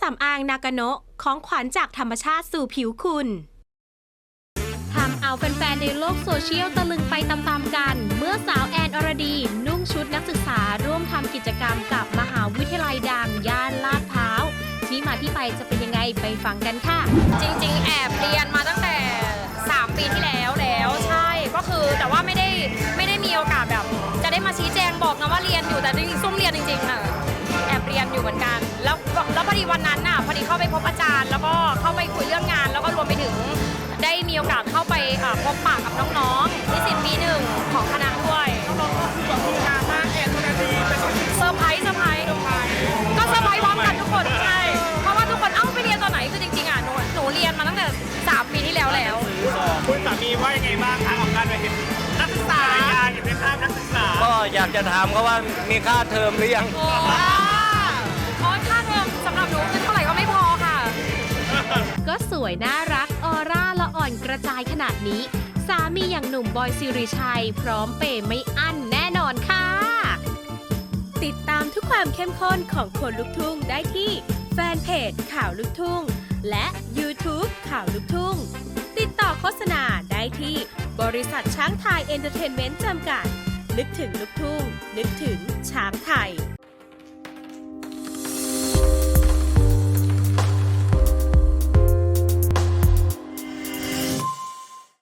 สำอางนากาโนะของขวัญจากธรรมชาติสู่ผิวคุณทำเอาแฟนๆ ในโลกโซเชียลตะลึงไปตามๆกัน เมื่อสาวแอนอรดี นุ่งชุดนักศึกษาร่วมทำกิจกรรมกับมหาวิทยาลัยดังย่านลาดพร้าว ที่มาที่ไปจะเป็นยังไงไปฟังกันค่ะ จริงๆ แอบเรียนมาตั้งแต่ 3 ปีที่แล้วแล้วใช่ก็คือแต่ว่าไม่ได้ไม่ได้มีโอกาสแบบ จะได้มาชี้แจงบอกนะว่าเรียนอยู่แต่จริงๆซุ่มเรียนจริงๆค่ะ วพอดีวันนั้นน่ะพอดีเข้าไปพบอาจารย์ แล้วก็เข้าไปคุยเรื่องงาน แล้วก็รวมไปถึงได้มีโอกาสเข้าไปอ่าพบปะกับน้องๆนิสิตปีหนึ่งของคณะด้วยน้องๆก็คือแบบมีงานมากแอนทุนาทีเป็นเซอร์ไพรส์เซอร์ไพรส์ก็เซอร์ไพรส์พร้อมกันทุกคนใช่เพราะว่าทุกคนเอ้าไปเรียนตอนไหนคือจริงๆอะหนูหนูเรียนมาตั้งแต่สามปีที่แล้วแล้ว คุณสามีว่ายังไงบ้างคะของการไปเห็นนักศึกษางานอยู่ในภาพนักศึกษา ก็อยากจะถามเขาว่ามีค่าเทอมหรือยัง โอ้ ก็สวยน่ารักออร่าละอ่อนกระจายขนาดนี้ สามีอย่างหนุ่มบอยสิริชัย พร้อมเปย์ไม่อั้นแน่นอนค่ะ ติดตามทุกความเข้มข้นของคนลุกทุ่งได้ที่แฟนเพจข่าวลูกทุ่ง และ YouTube ข่าวลูกทุ่ง ติดต่อโฆษณาได้ที่บริษัทช้างไทยเอนเตอร์เทนเมนต์จำกัด นึกถึงลูกทุ่ง นึกถึงช้างไทย